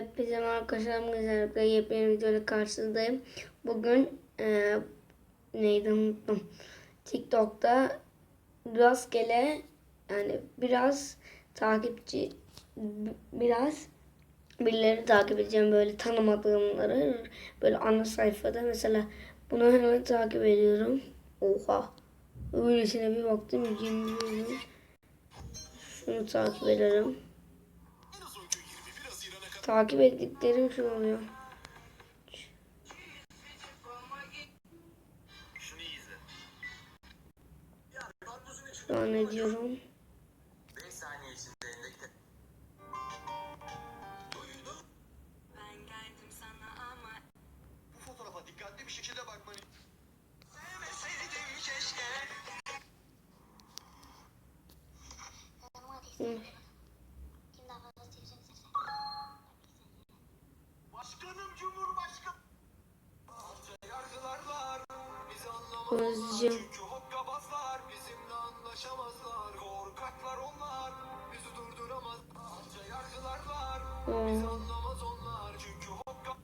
Hepinize merhaba arkadaşlar. Bugün sizlerle yepyeni videoyla karşınızdayım. Bugün e, neydi unuttum. TikTok'ta rastgele yani biraz takipçi biraz birileri takip edeceğim böyle tanımadığımları böyle ana sayfada mesela bunu hemen takip ediyorum. Oha. Öylesine bir baktım 20 milyon. Şunu takip ederim. Takip ettiklerim şu oluyor. Şu an ne diyorum? Cumhurbaşkanı. Alça yargılar var. Bizi anlamazlar. Özleyeceğim. Çünkü hokkabazlar bizimle anlaşamazlar. Korkaklar onlar. Bizi durduramaz. Alça yargılar var. Bizi Hı. anlamaz onlar. Çünkü hokka...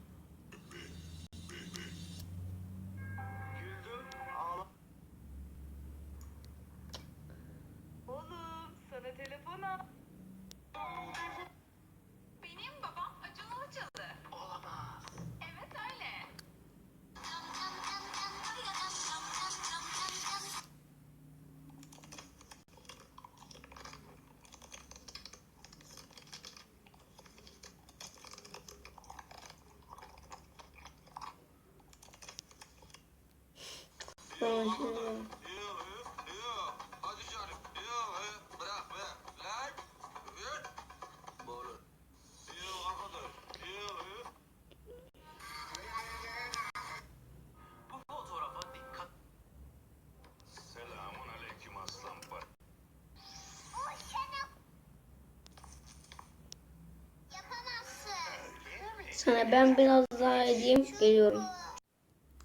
Güldüm. Ağla... Oğlum sana telefon al. Sana ben biraz daha edeyim geliyorum.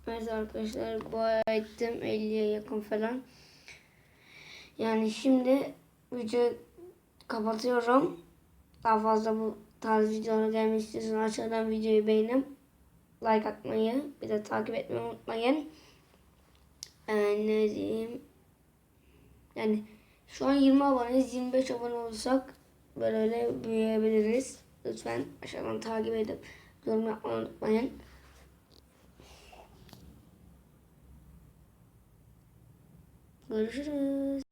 Evet arkadaşlar boya ettim 50'ye yakın falan. Yani şimdi videoyu kapatıyorum. Daha fazla bu tarz videolar gelmek istiyorsanız aşağıdan videoyu beğenip like atmayı bir de takip etmeyi unutmayın. Ee, ne diyeyim? Yani şu an 20 aboneyiz. 25 abone olursak böyle öyle büyüyebiliriz. Lütfen aşağıdan takip edip yorum yapmayı unutmayın. 可是